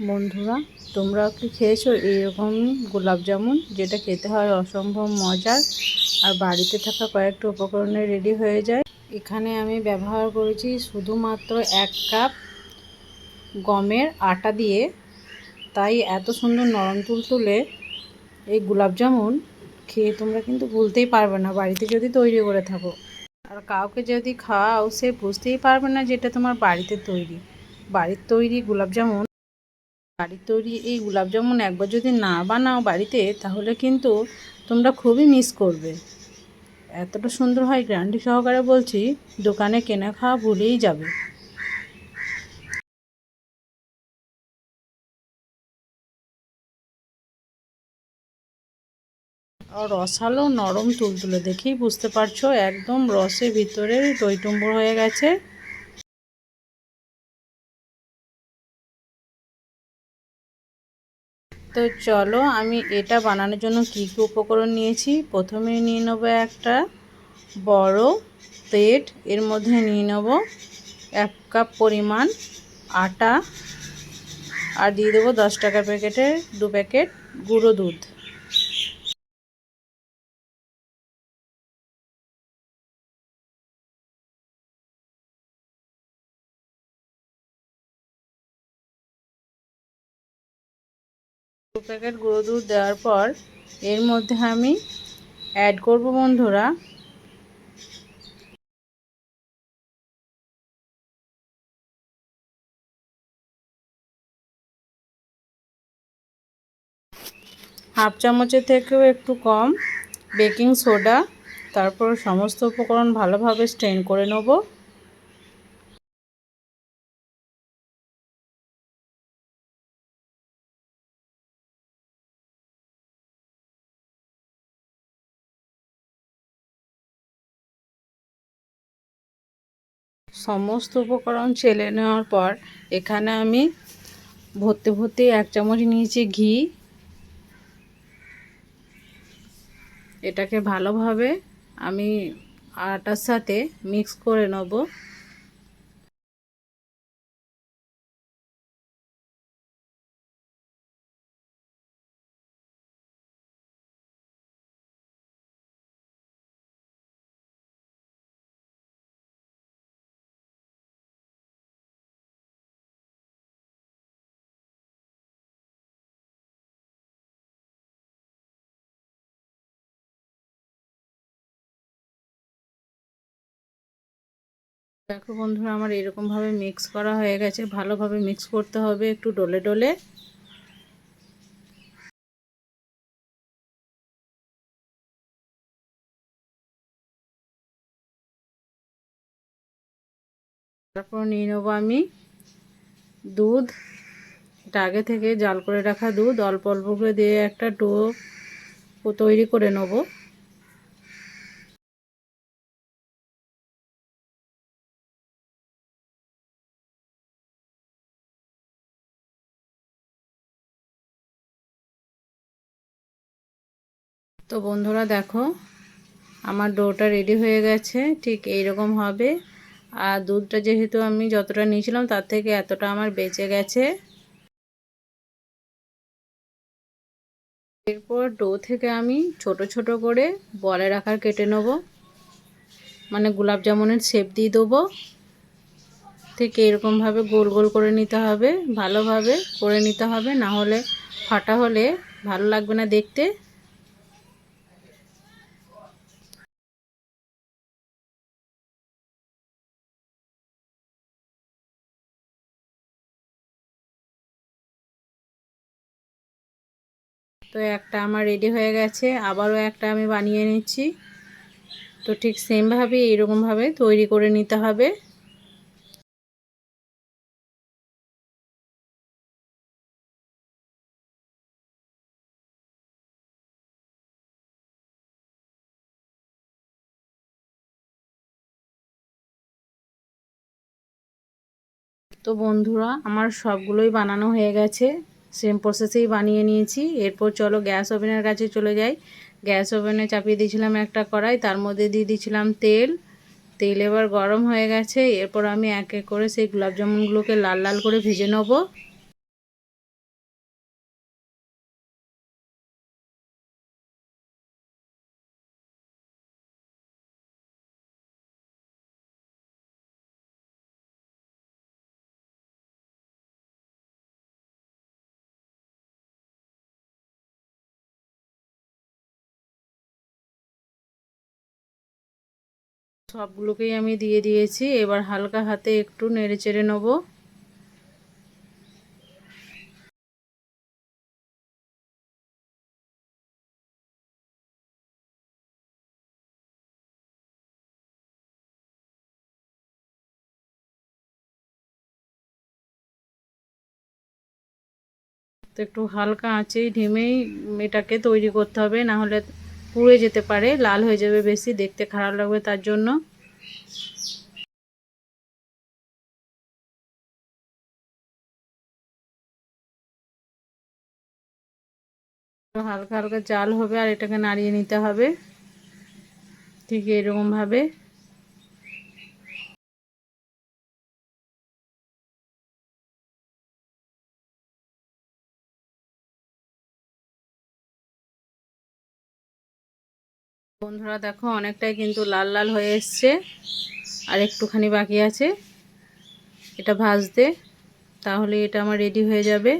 বন্ধুরা তোমরাও কি খেয়েছো এইরকম গোলাপ জামুন যেটা খেতে হয় অসম্ভব মজার? আর বাড়িতে থাকা কয়েকটা উপকরণে রেডি হয়ে যায়। এখানে আমি ব্যবহার করেছি শুধুমাত্র এক কাপ গমের আটা দিয়ে। তাই এত সুন্দর নরম তুলতুলে এই গোলাপ জামুন খেয়ে তোমরা কিন্তু ভুলতেই পারবে না, বাড়িতে যদি তৈরি করে থাকো। আর কাউকে যদি খাওয়াও সে বুঝতেই পারবে না যেটা তোমার বাড়িতে তৈরি। বাড়ির তৈরি গোলাপ জামুন বাড়ির তৈরি এই জামুন একবার যদি না বানাও বাড়িতে, তাহলে কিন্তু তোমরা খুবই মিস করবে। এতটা সুন্দর হয় গ্যারান্টি সহকারে বলছি, দোকানে কেনা খাওয়া ভুলেই যাবে। রসালো নরম তুলতুলে দেখেই বুঝতে পারছ, একদম রসের ভিতরে টইটুম্বর হয়ে গেছে। তো চলো আমি এটা বানানোর জন্য কী কী উপকরণ নিয়েছি। প্রথমে নিয়ে নেব একটা বড় প্লেট, এর মধ্যে নিয়ে নেব এক কাপ পরিমাণ আটা, আর দিয়ে দেবো দশ টাকা প্যাকেটের দু প্যাকেট গুঁড়ো দুধ। দু প্যাকেট গুঁড়ো দুধ দেওয়ার পর এর মধ্যে আমি অ্যাড করব বন্ধুরা। হাফ চামচের থেকেও একটু কম বেকিং সোডা, তারপর সমস্ত উপকরণ ভালোভাবে স্ট্রেন করে নেব। সমস্ত উপকরণ চেলে নেওয়ার পর এখানে আমি ভর্তি ভর্তি এক চামচ নিয়েছি ঘি। এটাকে ভালোভাবে আমি আটার সাথে মিক্স করে নেব। দেখো বন্ধুরা, আমার এরকমভাবে মিক্স করা হয়ে গেছে। ভালোভাবে মিক্স করতে হবে একটু ডলে ডলে। তারপর নিয়ে নেব আমি দুধ। এটা আগে থেকে জাল করে রাখা দুধ। অল্প অল্প করে দিয়ে একটা ডো তৈরি করে নেব। তো বন্ধুরা দেখো, আমার ডোটা রেডি হয়ে গেছে, ঠিক এই রকম হবে। আর দুধটা যেহেতু আমি যতটা নিয়েছিলাম, তার থেকে এতটা আমার বেঁচে গেছে। এরপর ডো থেকে আমি ছোট ছোট করে বলের আকার কেটে নেব। মানে গোলাপ জামুনের শেপ দিয়ে দেবো। ঠিক এরকমভাবে গোল গোল করে নিতে হবে, ভালোভাবে করে নিতে হবে। না হলে ফাটা হলে ভালো লাগবে না দেখতে। তো একটা আমার রেডি হয়ে গেছে, আবারও একটা আমি বানিয়ে নিচ্ছি। তো ঠিক সেমভাবে এইরকমভাবে তৈরি করে নিতে হবে। তো বন্ধুরা, আমার সবগুলোই বানানো হয়ে গেছে। সেম প্রসেসেই বানিয়ে নিয়েছি। এরপর চলো গ্যাস ওভেনের কাছে চলে যাই। গ্যাস ওভেনে চাপিয়ে দিয়েছিলাম একটা কড়াই, তার মধ্যে দিয়ে দিয়েছিলাম তেল। তেল এবার গরম হয়ে গেছে। এরপর আমি এক এক করে সেই গোলাপ জামুনগুলোকে লাল লাল করে ভেজে নেব। সবগুলোকেই আমি দিয়ে দিয়েছি। এবার হালকা হাতে একটু নেড়ে চেড়ে নেব। তো একটু হালকা আঁচেই ঢেমেই এটাকে তৈরি করতে হবে না হলে পুড়ে যেতে পারে, লাল হয়ে যাবে বেশি, দেখতে খারাপ লাগবে তার জন্য। হালকা হালকা জাল হবে আর এটাকে নাড়িয়ে নিতে হবে। ঠিক এরকমভাবে। বন্ধুরা দেখো, অনেকটাই কিন্তু লাল লাল হয়ে এসছে। আর একটুখানি বাকি আছে। এটা ভাজতে। তাহলে এটা আমার রেডি হয়ে যাবে।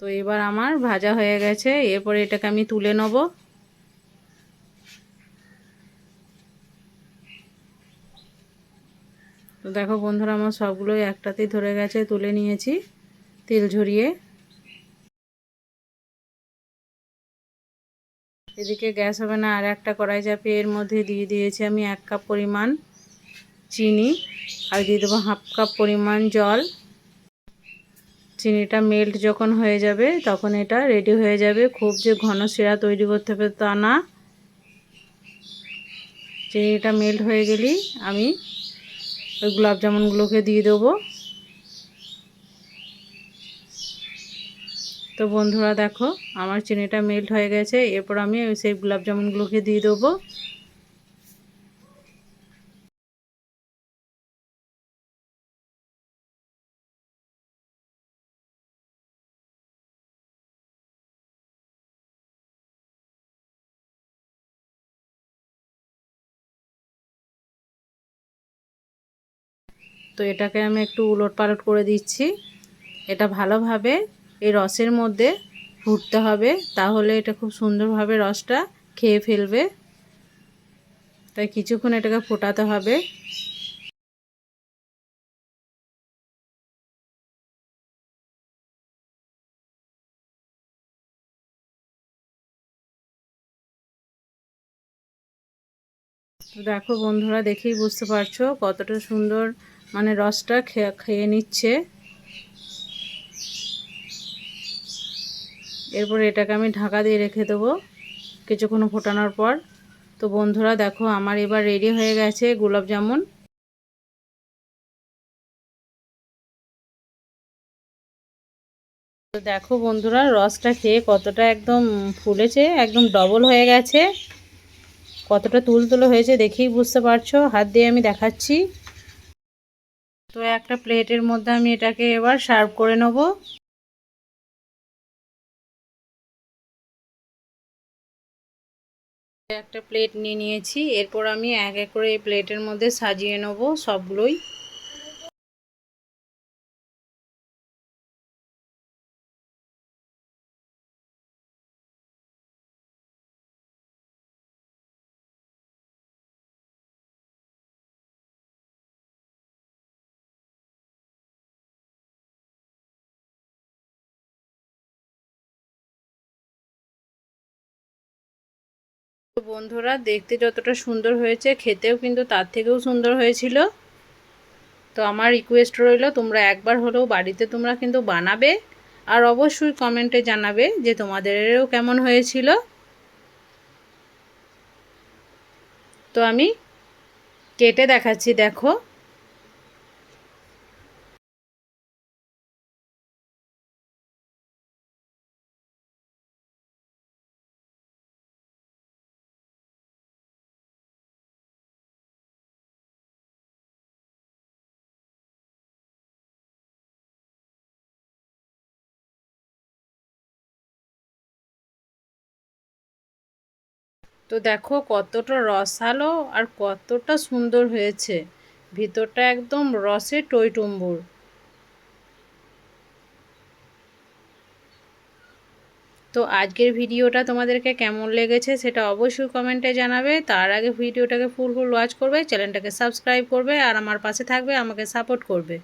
তো এবার আমার ভাজা হয়ে গেছে, এরপরে এটাকে আমি তুলে নেব। তো দেখো বন্ধুরা, আমার সবগুলোই একটাতেই ধরে গেছে, তুলে নিয়েছি তেল ঝরিয়ে। এদিকে গ্যাস হবে না, আর একটা কড়াই চাপিয়ে এর মধ্যে দিয়ে দিয়েছি আমি এক কাপ পরিমাণ চিনি, আর দিয়ে দেবো হাফ কাপ পরিমাণ জল। চিনিটা মেল্ট যখন হয়ে যাবে, তখন এটা রেডি হয়ে যাবে। খুব যে ঘন শিরা তৈরি করতে হবে তা না। চিনিটা মেল্ট হয়ে গেলেই আমি ওই গোলাপ জামুনগুলোকে দিয়ে দেবো। তো বন্ধুরা দেখো, আমার চিনিটা মেল্ট হয়ে গেছে। এরপর আমি সেই গোলাপ জামুনগুলোকে দিয়ে দেবো। তো এটাকে আমি একটু উলট পালট করে দিচ্ছি। এটা ভালোভাবে এই রসের মধ্যে ফুটতে হবে, তাহলে এটা খুব সুন্দরভাবে রসটা খেয়ে ফেলবে। তাই কিছুক্ষণ এটাকে ফোটাতে হবে। দেখো বন্ধুরা, দেখেই বুঝতে পারছ কতটা সুন্দর মানে রসটা খেয়ে নিচ্ছে। এরপর এটাকে আমি ঢাকা দিয়ে রেখে দেবো কিছুক্ষণ ফোটানোর পর। তো বন্ধুরা, দেখো আমার এবার রেডি হয়ে গেছে গোলাপ জামুন। তো দেখো বন্ধুরা, রসটা খেয়ে কতটা একদম ফুলেছে, একদম ডবল হয়ে গেছে। কতটা তুলতুলো হয়েছে দেখেই বুঝতে পারছ। হাত দিয়ে আমি দেখাচ্ছি। তো একটা প্লেটের মধ্যে আমি এটাকে এবার সার্ভ করে নেব। একটা প্লেট নিয়ে নিয়েছি, এরপর আমি এক এক করে এই প্লেটের মধ্যে সাজিয়ে নেব সবগুলোই। বন্ধুরা, দেখতে যতটা সুন্দর হয়েছে, খেতেও কিন্তু তার থেকেও সুন্দর হয়েছিল। তো আমার রিকোয়েস্ট রইল, তোমরা একবার হলেও বাড়িতে তোমরা কিন্তু বানাবে আর অবশ্যই কমেন্টে জানাবে যে তোমাদেরও কেমন হয়েছিল। তো আমি কেটে দেখাচ্ছি, দেখো। তো দেখো কতটা রসালো আর কতটা সুন্দর হয়েছে। ভিতরটা একদম রসে টইটুম্বুর। তো আজকের ভিডিওটা তোমাদেরকে কেমন লেগেছে সেটা অবশ্যই কমেন্টে জানাবে। তার আগে ভিডিওটাকে ফুল ফুল ওয়াচ করবে, চ্যানেলটাকে সাবস্ক্রাইব করবে আর আমার পাশে থাকবে, আমাকে সাপোর্ট করবে।